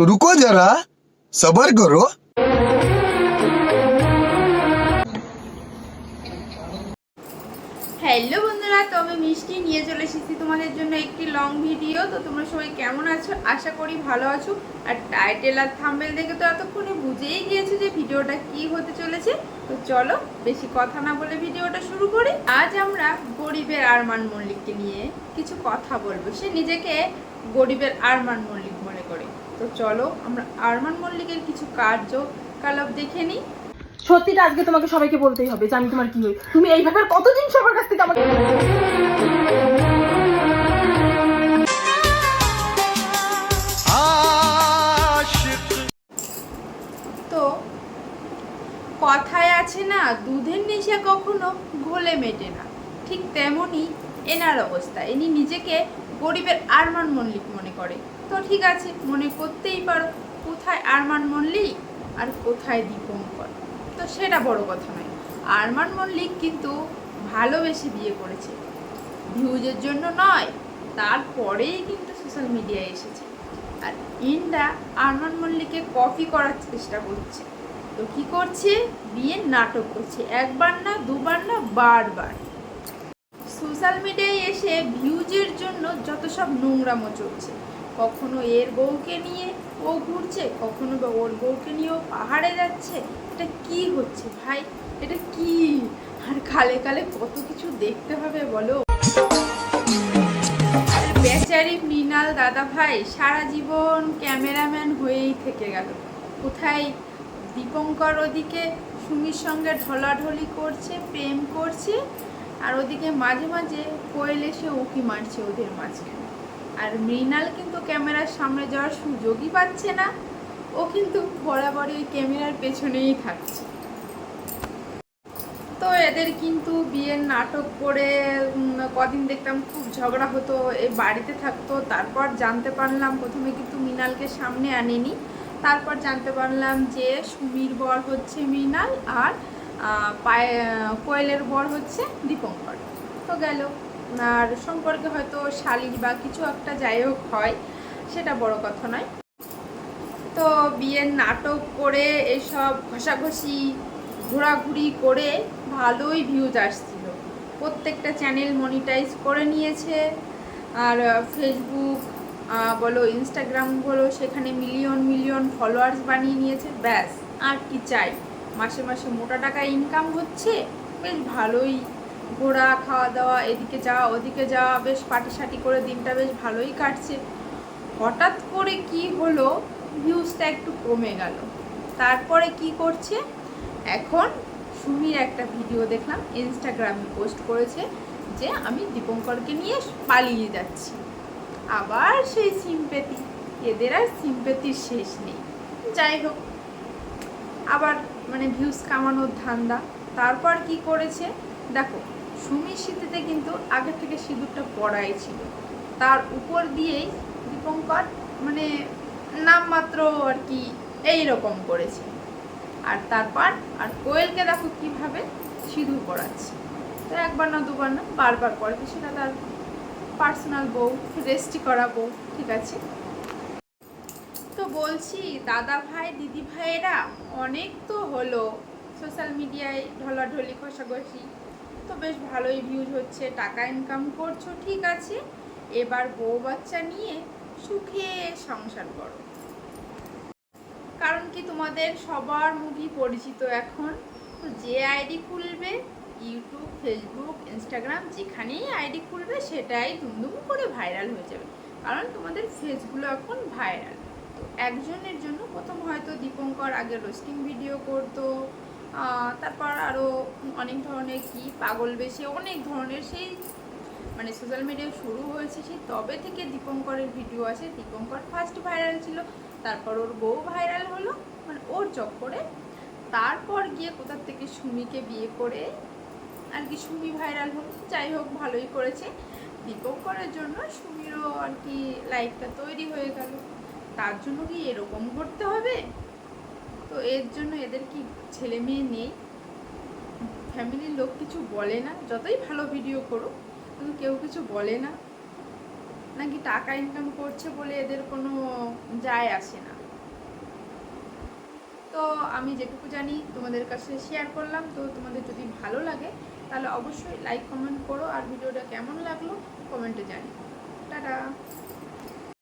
रुको जरा सबर करो হ্যালো বন্ধুরা তো আমি মিষ্টি নিয়ে চলে এসেছি তোমাদের জন্য একটি লং ভিডিও তো তোমরা সবাই কেমন আছো আশা করি ভালো আছো আর টাইটেল আর থাম্বেল দেখে তো এতক্ষণে বুঝেই গিয়েছো যে ভিডিওটা কি হতে চলেছে তো চলো বেশি কথা না বলে ভিডিওটা শুরু করি আজ আমরা গরিবের আরমান মল্লিককে নিয়ে কিছু কথা বলবো সে নিজেকে গরিবের আরমান মল্লিক মনে করে তো চলো আমরা আরমান মল্লিকের কিছু কার্যকলাপ দেখে নিই। সত্যিটা আজকে তোমাকে সবাইকে বলতেই হবে যে আমি তোমার কি হই তুমি এইভাবে আর কতদিন সবার কাছ থেকে আমাকে তো কথায় আছে না দুধের নেশা কখনো ঘোলে মেটে না। ঠিক তেমনই এনার অবস্থা। ইনি নিজেকে গরিবের আরমান মল্লিক মনে করে। তো ঠিক আছে, মনে করতেই পারো। কোথায় আরমান মল্লিক আর কোথায় দীপঙ্কর? তো সেটা বড় কথা নয়। আরমান মল্লিক কিন্তু ভালোবেসে বিয়ে করেছে। ভিউজের জন্য নয়, তারপরেই কিন্তু সোশ্যাল মিডিয়ায় এসেছে। আর ইন্ডা আরমান মল্লিককে কপি করার চেষ্টা করছে। তো কি করছে? বিয়ের নাটক করছে। একবার না, দুবার না, বারবার। সোশ্যাল মিডিয়ায় এসে ভিউজের জন্য যত সব নোংরামো চলছে কখনো এর বউকে নিয়ে ও ঘুরছে, কখনো বা ওর বউকে নিয়ে ও পাহাড়ে যাচ্ছে। এটা কি হচ্ছে ভাই? এটা কি? আর কালে কালে কত কিছু দেখতে হবে বলো? বেচারি মৃণাল দাদা ভাই, সারা জীবন ক্যামেরাম্যান হয়েই থেকে গেল। কোথায় দীপঙ্কর ওদিকে সুমির সঙ্গে ঢলাঢলি করছে, প্রেম করছে, আর ওদিকে মাঝে মাঝে কোয়েল এসে উকি মারছে ওদের মাঝখানে। আর মৃণাল কিন্তু ক্যামেরার সামনে যাওয়ার সুযোগই পাচ্ছে না। ও কিন্তু বরাবরই ওই ক্যামেরার পেছনেই থাকছে। তো এদের কিন্তু বিয়ের নাটক করে কদিন দেখতাম খুব ঝগড়া হতো, এ বাড়িতে থাকতো, তারপর জানতে পারলাম প্রথমে কিন্তু মৃণালকে সামনে আনেনি। তারপর জানতে পারলাম যে সুমির বর হচ্ছে মৃণাল আর পায়ে, কোয়েলের বর হচ্ছে দীপঙ্কর। তো গেল। আর সম্পর্কে হয়তো শালির বা কিছু একটা যাই হোক হয়, সেটা বড় কথা নয়। তো বিয়ের নাটক করে এসব ঘষাঘষি, ঘোরাঘুরি করে ভালোই ভিউজ আসছিল। প্রত্যেকটা চ্যানেল মনিটাইজ করে নিয়েছে। আর ফেসবুক বলো ইনস্টাগ্রাম বলো, সেখানে মিলিয়ন মিলিয়ন ফলোয়ার্স বানিয়ে নিয়েছে। ব্যাস, আর কি চাই? মাসে মাসে মোটা টাকা ইনকাম হচ্ছে, বেশ ভালোই ঘোরা খাওয়া দাওয়া এদিকে যাওয়া ওদিকে যাওয়া বেশ পাটি সাটি করে দিনটা বেশ ভালোই কাটছে। হঠাৎ করে কি হলো? ভিউজটা একটু কমে গেল। তারপরে কি করছে? এখন সুমির একটা ভিডিও দেখলাম ইনস্টাগ্রামে পোস্ট করেছে যে আমি দীপঙ্করকে নিয়ে পালিয়ে যাচ্ছি। আবার সেই সিম্পেতি এদের আর সিম্পেতির শেষ নেই। যাই হোক, আবার মানে ভিউজ কামানোর ধান্দা। তারপর কি করেছে? দেখো সুমির শীতেতে কিন্তু আগে থেকে সিঁদুরটা পড়াই ছিল। তার উপর দিয়েই দীপঙ্কর মানে নামমাত্র আর কি এই রকম করেছে। আর তারপর, আর কোয়েলকে দেখো কীভাবে সিঁদুর পড়াচ্ছে তো একবার না দুবার না বারবার তো সেটা তার পার্সোনাল বউ রেস্টি করা বউ, ঠিক আছে? তো বলছি, দাদা ভাই, দিদি ভাইয়েরা, অনেক তো হলো। সোশ্যাল মিডিয়ায় ঢলাঢলি, ঘষাঘষি তো বেশ ভালোই ভিউজ হচ্ছে, টাকা ইনকাম করছ, ঠিক আছে। এবার বউ বাচ্চা নিয়ে সুখে সংসার করো। কারণ কি তোমাদের সবার মুখই পরিচিত এখন? তো যে আইডি খুলবে ইউটিউব ফেসবুক ইনস্টাগ্রাম যেখানেই আইডি খুলবে, সেটাই দুমদুম করে ভাইরাল হয়ে যাবে। কারণ তোমাদের ফেসগুলো এখন ভাইরাল তো একজনের জন্য প্রথম হয়তো দীপঙ্কর আগে রোস্টিং ভিডিও করতো তারপর আরও অনেক ধরনের কি, পাগল বেশে, অনেক ধরনের সেই মানে সোশ্যাল মিডিয়া শুরু হয়েছে, সেই তবে থেকে দীপঙ্করের ভিডিও আসে দীপঙ্কর ফার্স্ট ভাইরাল ছিল, তারপর ওর বউ ভাইরাল হলো মানে ওর চক্করে। তারপর গিয়ে কোথার থেকে সুমিকে বিয়ে করে আর কি সুমি ভাইরাল হলো, যাই হোক ভালোই করেছে। দীপঙ্করের জন্য সুমিরও আর কি লাইফটা তৈরি হয়ে গেল। তার জন্য কি এরকম করতে হবে? তো এর জন্য এদের কি ছেলে মেয়ে নেই? ফ্যামিলির লোক কিছু বলে না, যতই ভালো ভিডিও করুক, কিন্তু কেউ কিছু বলে না। নাকি টাকা ইনকাম করছে বলে এদের কোনো যায় আসে না। তো আমি যেটুকু জানি, তোমাদের কাছে শেয়ার করলাম। তো তোমাদের যদি ভালো লাগে, তাহলে অবশ্যই লাইক কমেন্ট করো। আর ভিডিওটা কেমন লাগল কমেন্টে জানি টাটা!